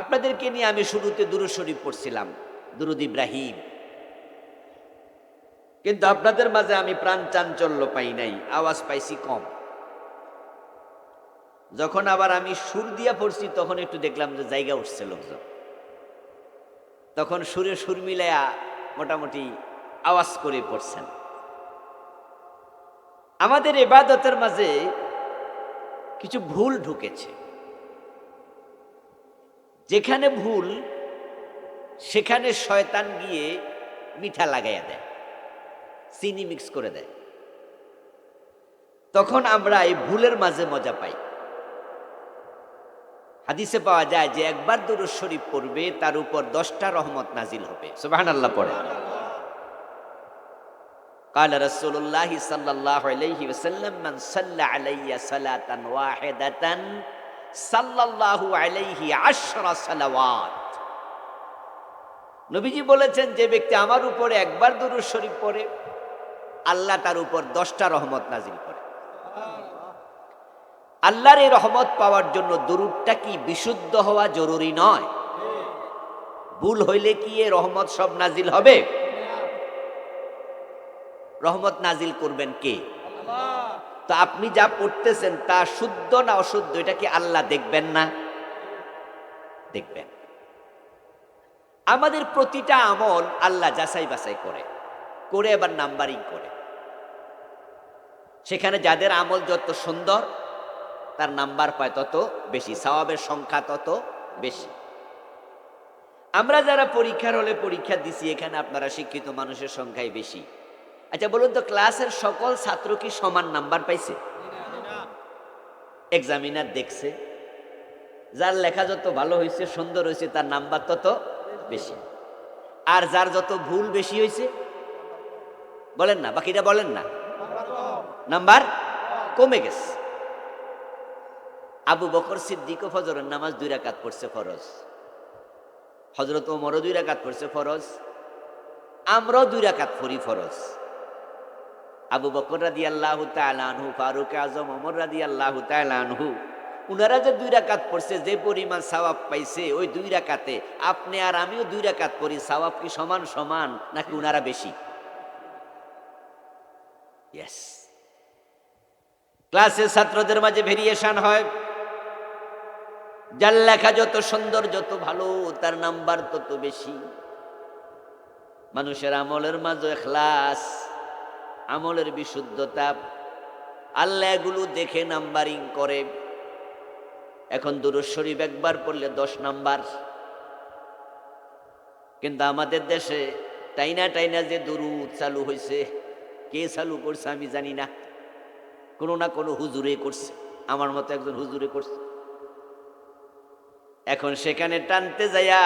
আপনাদেরকে নিয়ে আমি শুরুতে দুরুদ শরীফ পড়ছিলাম, দুরুদ ইব্রাহিম। কিন্তু আপনাদের মাঝে আমি প্রাণ চাঞ্চল্য পাই নাই, আওয়াজ পাইছি কম। যখন আবার আমি সুর দিয়া পড়ছি, তখন একটু দেখলাম যে জায়গা উঠছে লোকজন। তখন সুরে সুর মিলাইয়া মোটামুটি আওয়াজ করে পড়ছেন। আমাদের এবাদতের মাঝে কিছু ভুল ঢুকেছে। যেখানে ভুল সেখানে শয়তান গিয়ে মিঠা লাগাইয়া দেয় চিনি মিক্স করে দেয় তখন আমরা এই ভুলের মাঝে মজা পাই হাদিসে পাওয়া যায় যে একবার দুরুদ শরীফ পড়বে তার উপর দশটা রহমত নাজিল হবে সুবাহান আল্লাহ পড়ে قال رسول الله صلى الله عليه وسلم من صلى علي صلاة واحدة সাল্লাল্লাহু আলাইহি আশরা সালাওয়াত। নবীজি বলেছেন, যে ব্যক্তি আমার উপরে একবার দুরু শরীফ পড়ে, আল্লাহ তার উপর দশটা রহমত নাজিল করে। আল্লাহর এই রহমত পাওয়ার জন্য দুরুদটা কি বিশুদ্ধ হওয়া জরুরি নয়? ভুল হইলে কি এ রহমত সব নাজিল হবে? রহমত নাজিল করবেন কে? আল্লাহ তো আপনি যা পড়তেছেন তা শুদ্ধ না অশুদ্ধ, এটা কি আল্লাহ দেখবেন না? দেখবেন। আমাদের প্রতিটা আমল আল্লাহ যাচাই বাছাই করে করে এবার নাম্বারিং করে। সেখানে যাদের আমল যত সুন্দর, তার নাম্বার পায় তত বেশি, সওয়াবের সংখ্যা তত বেশি। আমরা যারা পরীক্ষার হলে পরীক্ষা দিছি, এখানে আপনারা শিক্ষিত মানুষের সংখ্যাই বেশি। আচ্ছা বলুন তো, ক্লাসের সকল ছাত্র কি সমান নাম্বার পাইছে? এক্সামিনার দেখছে। যার লেখা যত ভালো হয়েছে সুন্দর হয়েছে তার নাম্বার তত বেশি। আর যার যত ভুল বেশি হয়েছে বলেন না, বাকিটা বলেন না। নাম্বার কমে গেছে। আবু বকর সিদ্দিক ফজরের নামাজ দুই রাকাত পড়ছে ফরজ। হজরত ওমরও দুই রাকাত পড়ছে ফরজ। আমরাও দুই রাকাত পড়ি ফরজ। আবু বকর রাদি আল্লাহ আনহু, ফারুক আজম অমর রাদি আল্লাহ আনহু, উনারা যে দুই রাকাত পড়ছে, যে পরিমাণ সাওয়াব পাইছে, ওই দুই রাকাতে আপনি আর আমিও দুই রাকাত পড়ি, সাওয়াব কি সমান সমান নাকি উনারা বেশি? ইয়েস ক্লাসের ছাত্রদের মাঝে ভেরিয়েশন হয়। যার লেখা যত সুন্দর, যত ভালো, তার নাম্বার তত বেশি। মানুষের আমলের মাঝে এখলাস। আমলের বিশুদ্ধতা। আল্লাহ এগুলো দেখে নাম্বারিং করে। এখন দুরুদ শরীফ একবার পড়লে দশ নাম্বার। কিন্তু আমাদের দেশে টাইনা টাইনা যে দুরুদ চালু হয়েছে কে চালু করছে আমি জানি না। কোনো না কোনো হুজুরে করছে, আমার মতো একজন হুজুরে করছে। এখন সেখানে টানতে যাইয়া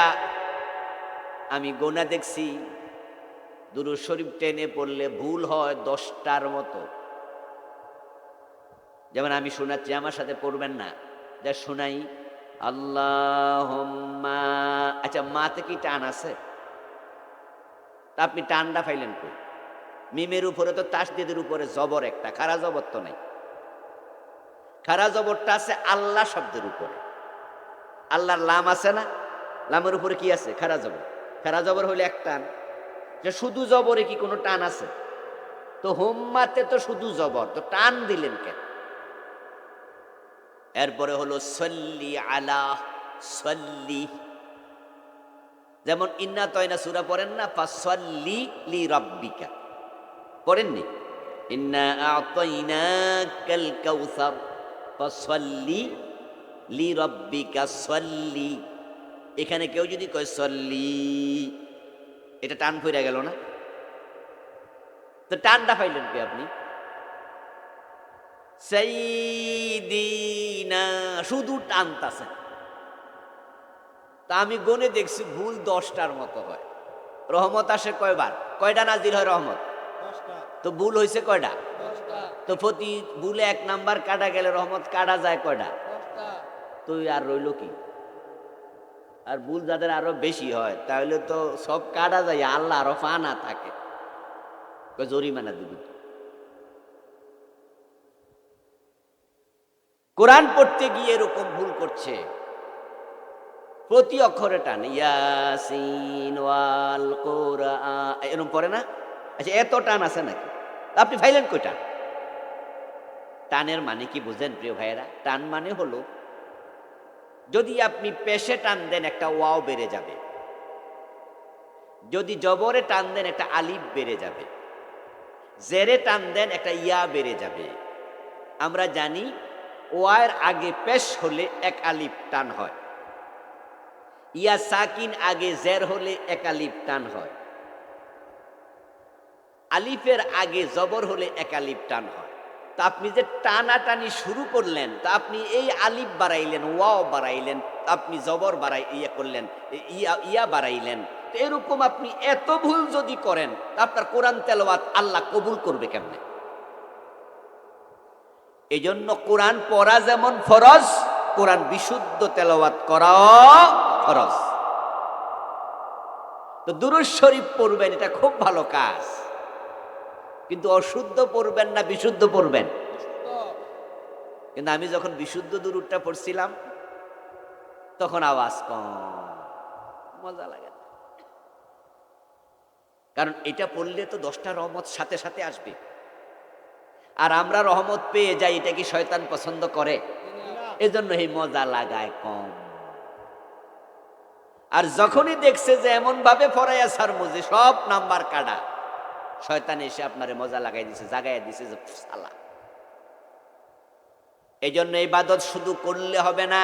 আমি গোনা দেখছি দুরু শরীফ টেনে পড়লে ভুল হয় দশটার মতো। যেমন আমি শোনাচ্ছি, আমার সাথে পড়বেন না। যা শোনাই আল্লাহ আচ্ছা মাতে কি টান আছে? তা আপনি টানটা ফাইলেন কই? মিমের উপরে তো তাসদিদের উপরে জবর একটা, খারা জবর তো নাই। খারা জবরটা আছে আল্লাহ শব্দের উপরে। আল্লাহর লাম আছে না? লামের উপরে কি আছে? খারা জবর। খারা জবর হইলে এক টান। যে শুধু জবরে কি কোনো টান আছে? তো হোম্মাতে তো শুধু জবর, তো টান দিলেন কেন? এরপরে হলো সল্লি আলা সল্লি। যেমন ইন্না তয়না সুরা পড়েন না, ফাসল্লি লি রব্বিকা। পড়েননি? ইন্না আতাইনাকাল কাউসার, ফাসল্লি লি রব্বিকা সল্লি। এখানে কেউ যদি কয় সল্লি এটা টান ফইরা গেল না? তো টানটা পাইলেন কি আপনি? শুধু টানতাছে। তা আমি গনে দেখছি ভুল দশটার মতো হয়। রহমত আসে কয়বার? কয়টা নাজির হয় রহমত? তো ভুল হয়েছে কয়টা? তো প্রতি ভুলে এক নাম্বার কাটা গেলে রহমত কাটা যায় কয়টা? তো আর রইল কি? আর ভুল যাদের আরও বেশি হয়, তাহলে তো সব কাটা যায়, আল্লাহ আরও ফানা থাকে। জরিমানা দিবি। কোরআন পড়তে গিয়ে এরকম ভুল করছে। প্রতি অক্ষরে টান, ইয়াসিন ওয়াল কোরআন এরকম পড়ে না? আচ্ছা এত টান আছে নাকি? আপনি ফাইলেন কই টান টানের মানে কি বুঝেন প্রিয় ভাইয়েরা? টান মানে হলো যদি আপনি পেশে টান দেন, একটা ওয়াও বেড়ে যাবে। যদি জবরে টান দেন, একটা আলিফ বেড়ে যাবে। জেরে টান দেন, একটা ইয়া বেড়ে যাবে। আমরা জানি, ওয়ার আগে পেশ হলে এক আলিফ টান হয়। ইয়া সাকিন আগে জের হলে এক আলিফ টান হয়। আলিফের আগে জবর হলে এক আলিফ টান হয়। তা আপনি যে টানাটানি শুরু করলেন, তা আপনি এই আলিফ বাড়াইলেন, ওয়াও বাড়াইলেন আপনি জবর বাড়াই, ইয়া করলেন, ইয়া ইয়া বাড়াইলেন। তো এরকম আপনি এত ভুল যদি করেন আপনার কোরআন তেলাওয়াত আল্লাহ কবুল করবে কেমনে? এই জন্য কোরআন পড়া যেমন ফরজ, কোরআন বিশুদ্ধ তেলাওয়াত করাও ফরজ। তো দুরুজ শরীফ পড়বেন, এটা খুব ভালো কাজ। কিন্তু অশুদ্ধ পড়বেন না, বিশুদ্ধ পড়বেন। কিন্তু আমি যখন বিশুদ্ধ দুরুদটা পড়ছিলাম, তখন আওয়াজ কম। মজা লাগে কারণ এটা পড়লে তো দশটা রহমত সাথে সাথে আসবে। আর আমরা রহমত পেয়ে যাই, এটা কি শয়তান পছন্দ করে? এজন্য এই মজা লাগায় কম। আর যখনই দেখছে যে এমন ভাবে ফরাইয়া সার মজে সব নাম্বার কাটা শয়তান এসে আপনারে মজা লাগাই দিছে জাগাই দিছে যে সালা এই জন্য ইবাদত শুধু করলে হবে না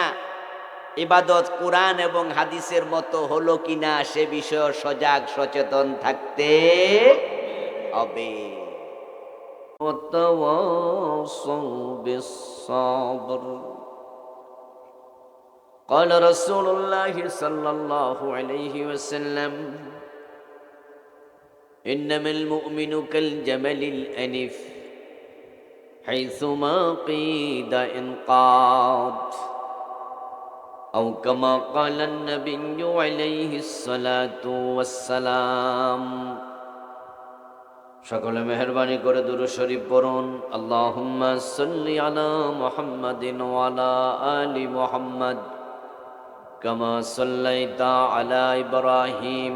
ইবাদত কোরআন এবং হাদিসের মতো হলো কিনা সে বিষয়ে সজাগ সচেতন থাকতে হবে وتواصوا بالصبر قال رسول الله صلى الله عليه وسلم إنما المؤمن كالجمل الأنف حيثما قيد انقاد أو كما قال النبي عليه الصلاة والسلام সকলে মেহরবানি করে দুরু শরীফ পড়ুন আল্লাহুম্মা সাল্লি আলা মুহাম্মাদিন ওয়া আলা আলি মুহাম্মাদ কামা সাল্লাইতা আলা ইব্রাহিম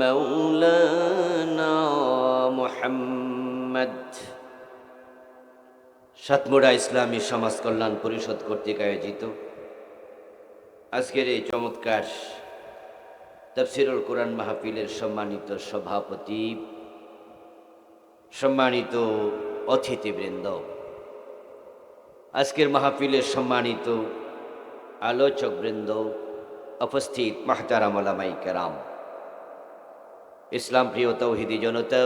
মৌলানা মোহাম্মদ। সাতমোড়া ইসলামী সমাজ কল্যাণ পরিষদ কর্তৃক আয়োজিত আজকের এই চমৎকার তফসিরুল কোরআন মাহফিলের সম্মানিত সভাপতি, সম্মানিত অতিথিবৃন্দ, আজকের মাহফিলের সম্মানিত আলোচকবৃন্দ উপস্থিত মাহতারাম আলামাই কেরাম। ইসলাম প্রিয় তৌহিদি জনতা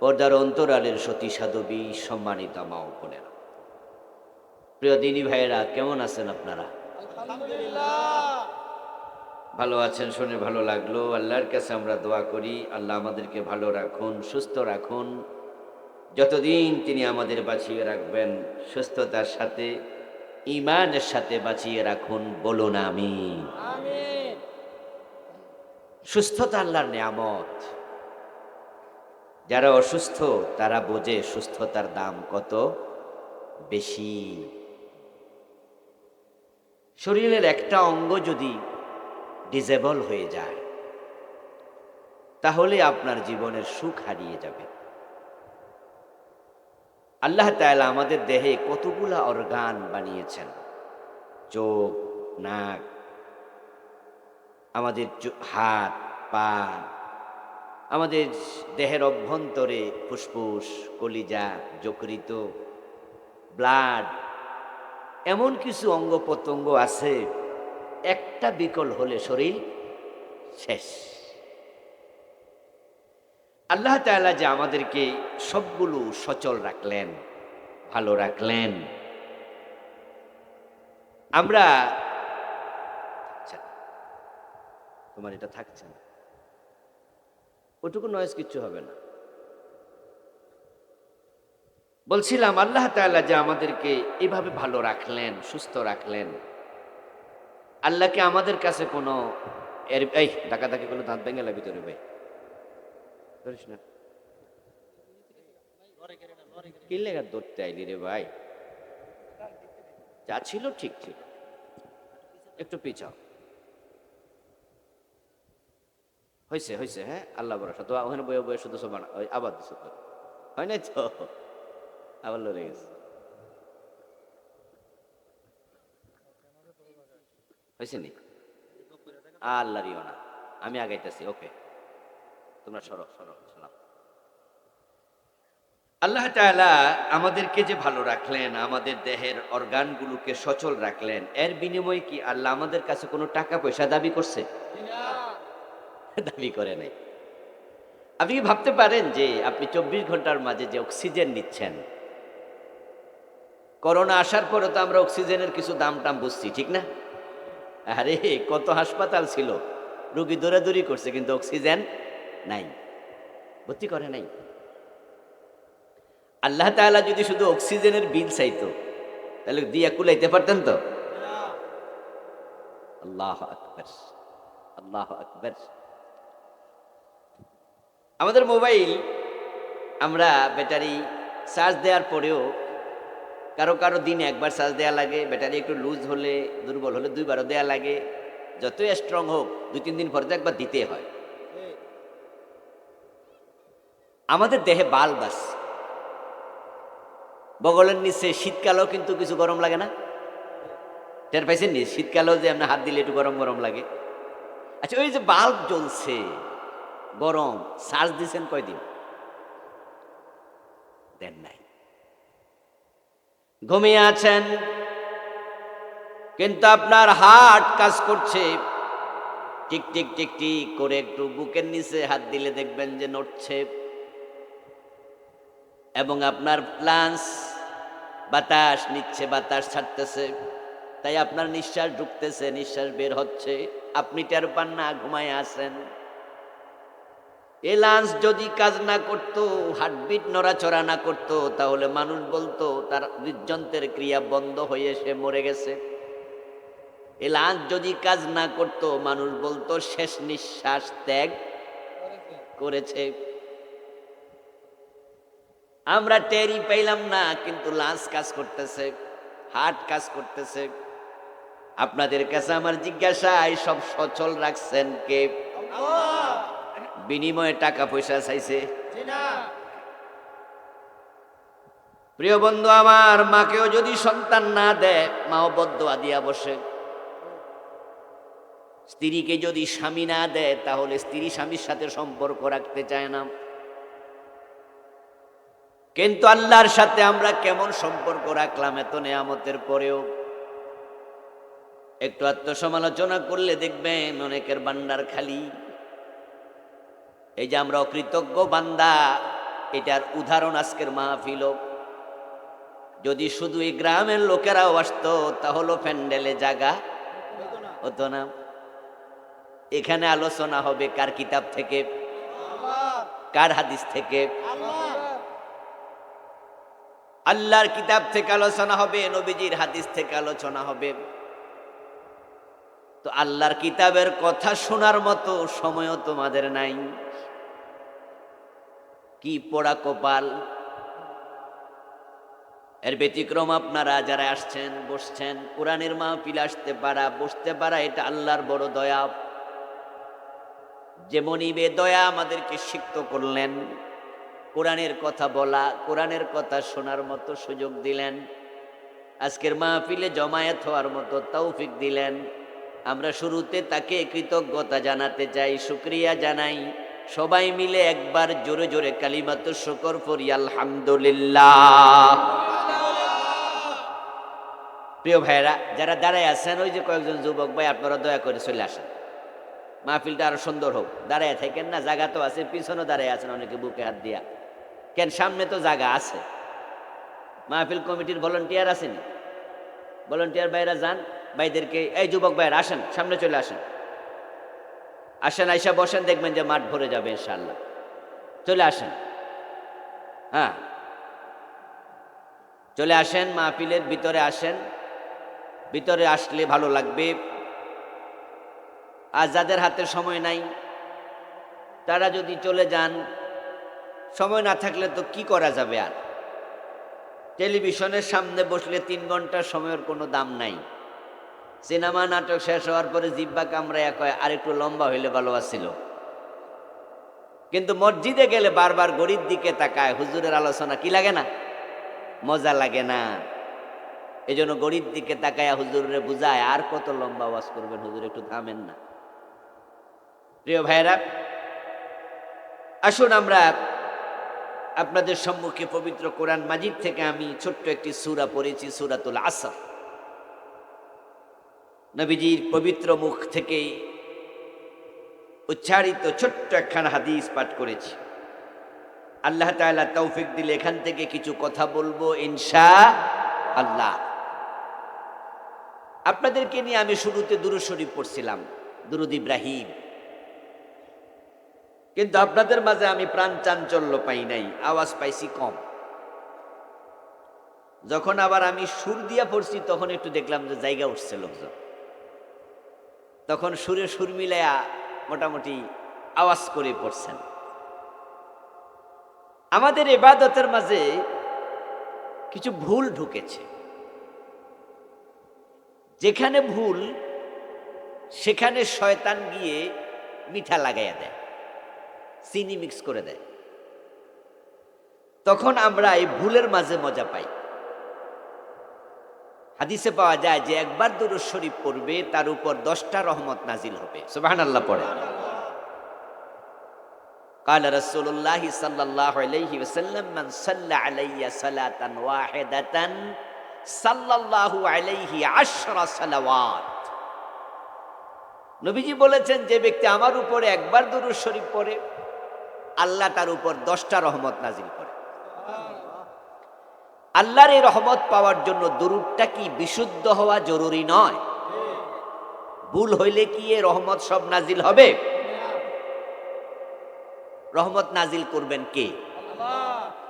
পর্দার অন্তরালের সতী সাধবী সম্মানিতা মা বোনেরা। প্রিয় দিনী ভাইয়েরা কেমন আছেন আপনারা? ভালো আছেন শুনে ভালো লাগল। আল্লাহর কাছে আমরা দোয়া করি আল্লাহ আমাদেরকে ভালো রাখুন সুস্থ রাখুন। যতদিন তিনি আমাদের বাঁচিয়ে রাখবেন সুস্থতার সাথে ইমানের সাথে বাঁচিয়ে রাখুন বলুন আমি সুস্থতা আল্লাহর নিয়ামত। যারা অসুস্থ, তারা বোঝে সুস্থতার দাম কত বেশি। শরীরের একটা অঙ্গ যদি ডিজেবল হয়ে যায়, তাহলে আপনার জীবনের সুখ হারিয়ে যাবে। আল্লাহ তাআলা আমাদের দেহে কতগুলা অর্গান বানিয়েছেন, চোখ, নাক আমাদের হাত, পা, আমাদের দেহের অভ্যন্তরে ফুসফুস, কলিজা, যকৃত, ব্লাড, এমন কিছু অঙ্গ প্রত্যঙ্গ আছে, একটা বিকল হলে শরীর শেষ। আল্লাহ তাআলা যে আমাদেরকে সবগুলো সচল রাখলেন, ভালো রাখলেন। আমরা থাকছে না। তোমার এটা থাকছে না। ওটুকু নয়েজ কিচ্ছু হবে না। বলছিলাম, আল্লাহ তাআলা যে আমাদেরকে এভাবে ভালো রাখলেন, সুস্থ রাখলেন। আল্লাহকে আমাদের কাছে কোনো এই, ডাকাডাকি করলে দাঁত ভেঙে লাগবে তোরে ভাই? করিস না। ধরতে আইলি রে ভাই? যা ছিল ঠিক ছিল। একটু পিছাও। হয়েছে হয়েছে হ্যাঁ? আল্লাহ ভরসা। তো ওখানে বয়ে বয়ে শুধু সব আবার দিছে তো হয় নাই তো? আবার লড়ে গেছে। হয়েছে নি? আল্লাহ রিও না। আমি আগাইতেছি, ওকে। তোমরা সরো সরো আল্লাহ তাআলা আমাদেরকে যে ভালো রাখলেন, আমাদের দেহের অর্গানগুলোকে সচল রাখলেন, এর বিনিময়ে কি আল্লাহ আমাদের কাছে কোনো টাকা পয়সা দাবি করছে? দাবি করে নাই। আপনি কি ভাবতে পারেন যে আপনি চব্বিশ ঘণ্টার মাঝে যে অক্সিজেন নিচ্ছেন, করোনা আসার পরে তো আমরা অক্সিজেনের কিছু দাম টাম বুঝছি, ঠিক না? আরে, কত হাসপাতাল ছিল, রুগী দৌড়াদৌড়ি করছে কিন্তু অক্সিজেন নাই, ভর্তি করে নাই। আল্লাহ তাআলা যদি শুধু অক্সিজেনের বিল চাইতো, তাহলে দিয়া কুলাইতে পারতেন তো? আল্লাহ আকবর আল্লাহ আকবর। আমাদের মোবাইল আমরা ব্যাটারি চার্জ দেওয়ার পরেও কারও কারও দিনে একবার চার্জ দেওয়া লাগে, ব্যাটারি একটু লুজ হলে, দুর্বল হলে দুইবারও দেওয়া লাগে। যতই স্ট্রং হোক দুই তিন দিন পরে তো একবার দিতে হয়। আমাদের দেহে বাল বাস বগলের নিচে শীতকালেও কিন্তু কিছু গরম লাগে না। টের পাইছেন নি? শীতকালেও যে আপনার হাত দিলে একটু গরম গরম লাগে। আচ্ছা ওই যে বাল্ব জ্বলছে গরম চার্জ দিছেন কয়দিন? দেন নাই। ঘুমিয়ে আছেন, কিন্তু আপনার হার্ট কাজ করছে। টিক টিক টিক টিক করে একটু বুকের নিচে হাত দিলে দেখবেন যে নড়ছে। এবং আপনার প্লান্স বাতাস নিচ্ছে, বাতাস ছাড়তেছে। তাই আপনার নিঃশ্বাস ঢুকতেছে, নিঃশ্বাস বের হচ্ছে। আপনি টের পান না, ঘুমায় আসেন এ লাঞ্চ যদি কাজ না করতো, হার্টবিট নড়াচড়া না করতো, তাহলে মানুষ বলতো, তার হৃদযন্ত্রের ক্রিয়া বন্ধ হয়ে সে মরে গেছে। এ লাঞ্চ যদি কাজ না করতো, মানুষ বলতো, শেষ নিঃশ্বাস ত্যাগ করেছে। আমরা টেরি পাইলাম না, কিন্তু লাঞ্চ কাজ করতেছে, হার্ট কাজ করতেছে। আপনাদের কাছে আমার জিজ্ঞাসা এই সব সচল রাখছেন কে? বিনিময়ে টাকা পয়সা চাইছে। প্রিয় বন্ধু আমার মাকেও যদি সন্তান না দেয় মাও বদ্ধ দিয়া বসে। স্ত্রীকে যদি স্বামী না দেয় তাহলে স্ত্রী স্বামীর সাথে সম্পর্ক রাখতে চায় না। কিন্তু আল্লাহর সাথে আমরা কেমন সম্পর্ক রাখলাম এত নেয়ামতের পরেও? একটু আত্মসমালোচনা করলে দেখবেন অনেকের বান্ডার খালি। এই যে আমরা অকৃতজ্ঞ বান্দা, এটার উদাহরণ আজকের মাহফিল যদি শুধু এই গ্রামের লোকেরাও আসতো, তাহলে প্যান্ডেলে জাগা হতো না। এখানে আলোচনা হবে কার কিতাব থেকে, কার হাদিস থেকে। আল্লাহর কিতাব থেকে আলোচনা হবে, নবীজির হাদিস থেকে আলোচনা হবে। তো আল্লাহর কিতাবের কথা শোনার মতো সময়ও তোমাদের নাই। কি পোড়া কপাল। এর ব্যতিক্রম আপনারা যারা আসছেন, বসছেন, কোরআনের মাহফিল আসতে পারা, বসতে পারা, এটা আল্লাহর বড় দয়া। যেমনই বে দয়া আমাদেরকে সিক্ত করলেন, কোরআনের কথা বলা, কোরআনের কথা শোনার মতো সুযোগ দিলেন, আজকের মাহফিলে জমায়েত হওয়ার মতো তৌফিক দিলেন। আমরা শুরুতে তাকে কৃতজ্ঞতা জানাতে চাই, শুক্রিয়া জানাই। সবাই মিলে একবার জোরে জোরে কালিমাত শুকর করি আলহামদুলিল্লাহ। প্রিয় ভাইরা যারা দাঁড়ায় আছেন, ওই যে কয়েকজন যুবক ভাই, আপনারা দয়া করে চলে আসেন। মাহফিলটা আরও সুন্দর হোক। দাঁড়ায় থাকেন না, জায়গা তো আছে পিছনে দাঁড়ায় আছেন অনেকে বুকে হাত দিয়া। কেন, সামনে তো জায়গা আছে। মাহফিল কমিটির ভলেন্টিয়ার আসেনি ভলেন্টিয়ার ভাইরা যান। ভাইদেরকে, এই যুবক ভাইয়ের, আসেন, সামনে চলে আসেন। আসেন, আইসা বসেন, দেখবেন যে মাঠ ভরে যাবে ইনশাল্লাহ চলে আসেন। হ্যাঁ। চলে আসেন, মাহফিলের ভিতরে আসেন। ভিতরে আসলে ভালো লাগবে। আর যাদের হাতে সময় নাই, তারা যদি চলে যান, সময় না থাকলে তো কি করা যাবে আর? টেলিভিশনের সামনে বসলে তিন ঘণ্টার সময়ের কোনো দাম নাই। সিনেমা নাটক শেষ হওয়ার পরে জিব্বা কামড়ায় কয়, আরেকটু লম্বা হইলে ভালো আছিল। কিন্তু মসজিদে গেলে বারবার গরিব দিকে তাকায়, হুজুরের আলোচনা কি লাগে না? মজা লাগে না। এই জন্য গরিব দিকে তাকায় হুজুরে বুঝায়, আর কত লম্বা ওয়াজ করবেন হুজুর, একটু থামেন না। প্রিয় ভাইরা আসুন আমরা আপনাদের সম্মুখে পবিত্র কোরআন মাজিদ থেকে আমি ছোট্ট একটি সূরা পড়েছি, সূরাতুল আসর। নবীজির পবিত্র মুখ থেকে উচ্চারিত ছোট্ট একখান হাদিস পাঠ করেছি। আল্লাহ তাআলা তৌফিক দিলে এখান থেকে কিছু কথা বলব ইনশা আল্লাহ। আপনাদেরকে নিয়ে আমি শুরুতে দুরুদ শরীফ পড়ছিলাম, দুরুদ ইব্রাহিম। কিন্তু আপনাদের মাঝে আমি প্রাণ চাঞ্চল্য পাই নাই, আওয়াজ পাইছি কম। যখন আবার আমি সুর দিয়া পড়ছি, তখন একটু দেখলাম যে জায়গা উঠছে লোকজন। তখন সুরে সুর মিলাইয়া মোটামুটি আওয়াজ করে পড়ছেন। আমাদের এবাদতের মাঝে কিছু ভুল ঢুকেছে। যেখানে ভুল, সেখানে শয়তান গিয়ে মিঠা লাগাইয়া দেয়, চিনি মিক্স করে দেয়। তখন আমরা এই ভুলের মাঝে মজা পাই। হাদিসে পাওয়া যায় যে একবার দুরুদ শরীফ পড়বে তার উপর দশটা রহমত নাজিল হবে সুবাহান আল্লাহ পড়ে قال رسول الله صلى الله عليه وسلم من صلى علي صلاة واحدة صلى الله عليه عشر صلوات নবীজি বলেছেন যে ব্যক্তি আমার উপরে একবার দুরুদ শরীফ পড়ে আল্লাহ তার উপর দশটা রহমত নাজিল করে আল্লাহর এই রহমত পাওয়ার জন্য দুরুদটা কি বিশুদ্ধ হওয়া জরুরি নয়? ভুল হইলে কি এ রহমত সব নাজিল হবে? রহমত নাজিল করবেন কে?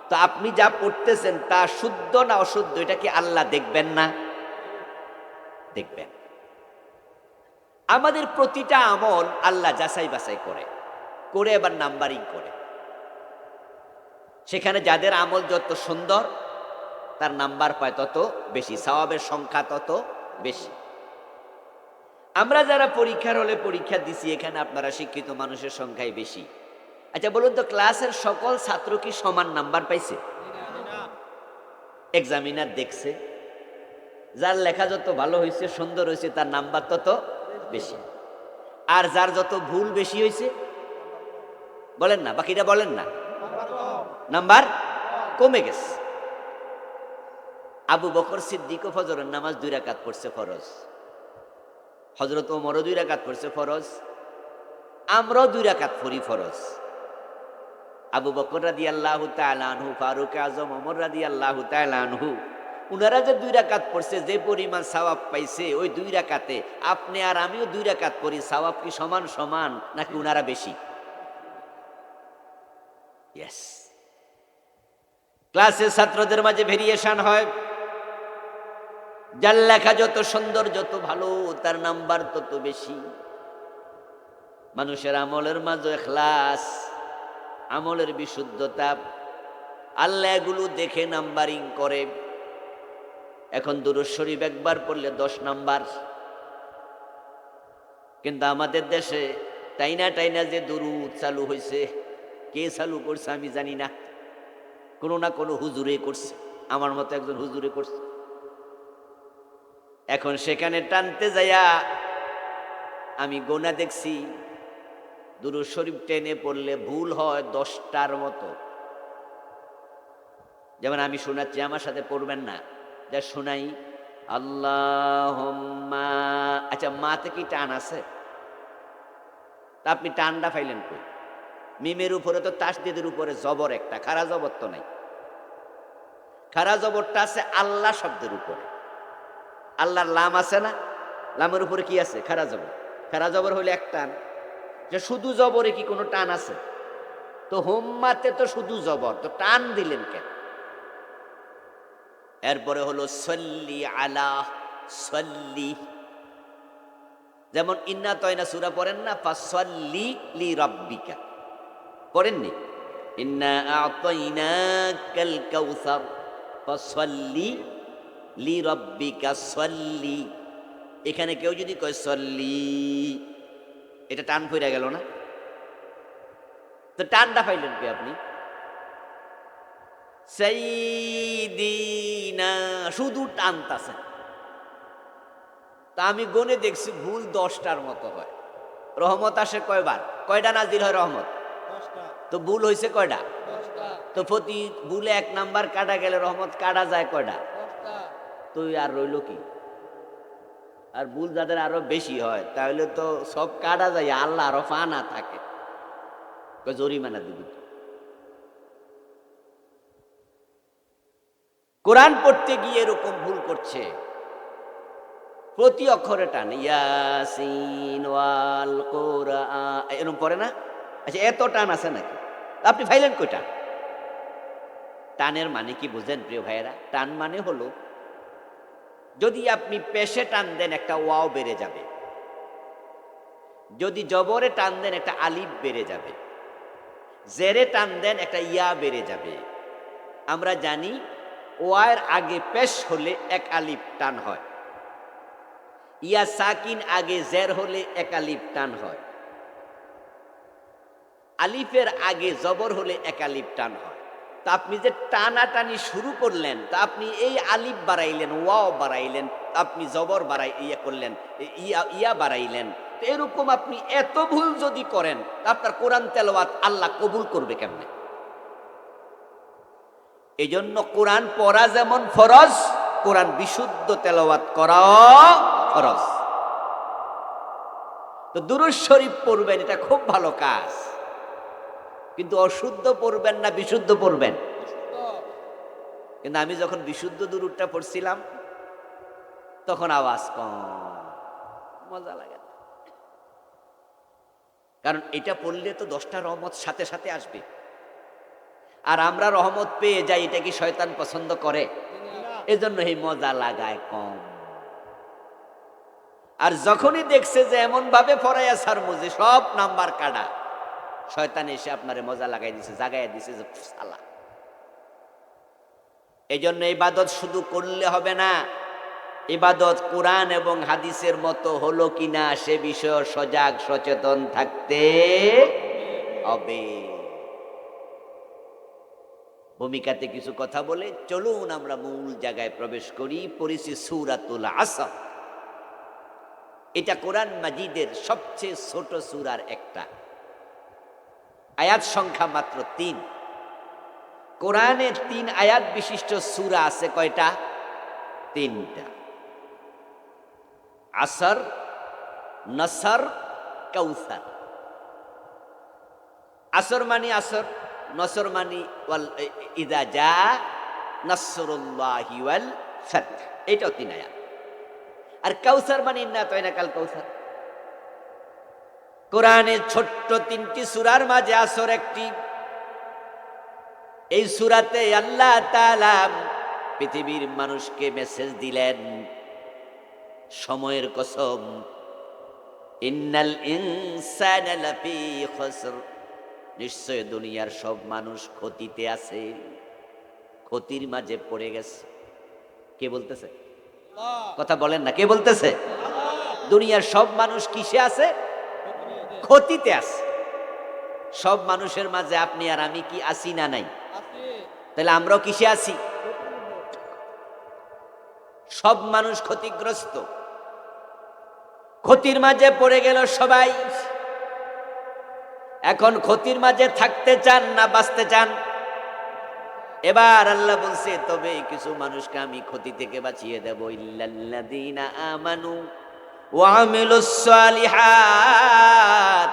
তো আপনি যা পড়তেছেন তা শুদ্ধ না অশুদ্ধ, এটা কি আল্লাহ দেখবেন না? দেখবেন। আমাদের প্রতিটা আমল আল্লাহ যাচাই বাছাই করে করে এবার নাম্বারিং করে। সেখানে যাদের আমল যত সুন্দর তার নাম্বার পায় তত বেশি, সওয়াবের সংখ্যা তত বেশি। আমরা যারা পরীক্ষার হলে পরীক্ষা দিছি, এখানে আপনারা শিক্ষিত মানুষের সংখ্যাই বেশি। আচ্ছা বলুন তো, ক্লাসের সকল ছাত্র কি সমান নাম্বার পাইছে? এক্সামিনার দেখছে। যার লেখা যত ভালো হয়েছে সুন্দর হয়েছে তার নাম্বার তত বেশি। আর যার যত ভুল বেশি হয়েছে বলেন না, বাকিটা বলেন না। নাম্বার কমে গেছে। আবু বকর সিদ্দিকও ফজরের নামাজ দুই রাকাত পড়ছে ফরজ। হজরত ওমরও দুই রাকাত পড়ছে ফরজ। আমরাও দুই রাকাত পড়ি ফরজ। আবু বকর রাদি আল্লাহ আনহু, ফারুক আজম, ওমর রাদি আল্লাহ আনহু, উনারা যে দুই রাকাত পড়ছে, যে পরিমাণ সাওয়াব পাইছে, ওই দুই রাকাতে আপনি আর আমিও দুই রাকাত পড়ি, সাওয়াব কি সমান সমান নাকি উনারা বেশি? ক্লাসের ছাত্রদের মাঝে ভেরিয়েশন হয়। যার লেখা যত সুন্দর, যত ভালো, তার নাম্বার তত বেশি। মানুষের আমলের মাঝে এখলাস, আমলের বিশুদ্ধতা। আল্লাহ এগুলো দেখে নাম্বারিং করে। এখন দুরুদ শরীফ একবার পড়লে দশ নাম্বার। কিন্তু আমাদের দেশে টাইনা টাইনা যে দুরুদ চালু হয়েছে কে চালু করছে আমি জানি না। কোনো না কোনো হুজুরে করছে। আমার মতো একজন হুজুরে করছে। এখন সেখানে টানতে যাইয়া আমি গোনা দেখছি দুরু শরীফ টেনে পড়লে ভুল হয় দশটার মতো। যেমন আমি শোনাচ্ছি, আমার সাথে পড়বেন না। যা শোনাই আল্লাহ আচ্ছা মাতে কি টান আছে? তা আপনি টানটা ফাইলেন কই? মিমের উপরে তো তাসদিদের উপরে জবর একটা খারা জবর তো নাই। খারা জবরটা আছে আল্লাহ শব্দের উপরে। আল্লাহর লাম আছে না? লামের উপরে কি আছে? খারা জবর। খারা জবর হলে এক টান। যে শুধু জবরে কি কোনো টান আছে? তো হোম্মাতে তো শুধু জবর। তো টান দিলেন কেন? এরপরে হলো সল্লি আলা সল্লি। যেমন ইন্না তয়না সুরা পড়েন না? ফাসল্লি লি রব্বিকা। পড়েননি? ইন্না আতাইনাকাল কাউসার ফাসল্লি লি রব্বিকা সল্লি। এখানে কেউ যদি কয় সল্লি এটা টান ফিরে গেল না? তো টানটা পাইলেন কি আপনি? শুধু টানতাছেন তা আমি গনে দেখছি ভুল দশটার মতো হয়। রহমত আসে কয়বার? কয়টা নাজির হয় রহমত? তো ভুল হয়েছে কয়টা? তো প্রতি ভুলে এক নাম্বার কাটা গেলে রহমত কাটা যায় কয়টা? তুই আর রইল কি? আর ভুল যাদের আরও বেশি হয়, তাহলে তো সব কাটা যায়, আল্লাহ আরও ফানা থাকে। জরিমানা দিবি কোরআন পড়তে গিয়ে এরকম ভুল করছে, প্রতি অক্ষরে টান, ইয়াসিন ওয়াল কোরআন এরকম পড়ে না? আচ্ছা এত টান আছে নাকি? আপনি ফাইলেন কই টান টানের মানে কি বুঝেন প্রিয় ভাইয়েরা? টান মানে হলো যদি আপনি পেশে টান দেন, একটা ওয়াও বেড়ে যাবে। যদি জবরে টান দেন, একটা আলিফ বেড়ে যাবে। জেরে টান দেন, একটা ইয়া বেড়ে যাবে। আমরা জানি, ওয়ার আগে পেশ হলে এক আলিফ টান হয়। ইয়া সাকিন আগে জের হলে এক আলিফ টান হয়। আলিফের আগে জবর হলে এক আলিফ টান হয়। তা আপনি যে টানাটানি শুরু করলেন, তা আপনি এই আলিফ বাড়াইলেন, ওয়াও বাড়াইলেন, আপনি জবর বাড়াই ইয়ে করলেন, ইয়া ইয়া বাড়াইলেন। তো এরকম আপনি এত ভুল যদি করেন আপনার কোরআন তেলাওয়াত আল্লাহ কবুল করবে কেমনে? এই জন্য কোরআন পড়া যেমন ফরজ, কোরআন বিশুদ্ধ তেলাওয়াত করাও ফরজ। তো দুরুজ শরীফ পড়বেন, এটা খুব ভালো কাজ। কিন্তু অশুদ্ধ পড়বেন না বিশুদ্ধ পড়বেন। কিন্তু আমি যখন বিশুদ্ধ দুরুদটা পড়ছিলাম, তখন আওয়াজ কম। মজা লাগে কারণ এটা পড়লে তো দশটা রহমত সাথে সাথে আসবে। আর আমরা রহমত পেয়ে যাই, এটা কি শয়তান পছন্দ করে? এজন্য এই মজা লাগায় কম। আর যখনই দেখছে যে এমন ভাবে ফরাইয়া সার মুজে সব নাম্বার কাটা। শয়তান এসে আপনারে মজা লাগাই দিছে, জাগাইয়া দিছে যে সালা এই জন্য ইবাদত শুধু করলে হবে না, ইবাদত কোরআন এবং হাদিসের মতো হলো কিনা সে বিষয়ে সজাগ, সচেতন থাকতে হবে। ভূমিকাতে কিছু কথা বলে চলুন আমরা মূল জায়গায় প্রবেশ করি, পড়েছি সুরাতুল আসর। এটা কোরআন মাজিদের সবচেয়ে ছোট সুরার একটা। আয়াত সংখ্যা মাত্র তিন। কোরআনে তিন আয়াত বিশিষ্ট সুরা আছে কয়টা? তিনটা। আসর, নসর কৌসার আসর মানি আসর, নসর মানি ওয়াল ইদা যা নসরুল্লাহি ওয়াল এটাও তিন আয়াত। আর কাউসার মানি না তয়না কাল কাউসার কোরআনের ছোট্ট তিনটি সুরার মাঝে আসর একটি। এই সুরাতে আল্লাহ পৃথিবীর মানুষকে মেসেজ দিলেন সময়ের কসম ইন্নাল নিশ্চয় দুনিয়ার সব মানুষ ক্ষতিতে আছে ক্ষতির মাঝে পড়ে গেছে। কে বলতেছে? কথা বলেন না কে বলতেছে? দুনিয়ার সব মানুষ কিসে আছে? ক্ষতিতে আছে। সব মানুষের মাঝে আপনি আর আমি কি আসি না নাই? তাহলে আমরাও কিসে আছি? সব মানুষ ক্ষতিগ্রস্ত। ক্ষতির মাঝে পড়ে গেল সবাই। এখন ক্ষতির মাঝে থাকতে চান না বাঁচতে চান? এবার আল্লাহ বলছে তবে কিছু মানুষকে আমি ক্ষতি থেকে বাঁচিয়ে দেব। ইল্লাল্লাযীনা আমানু ওয়ামিলুস সালিহাত।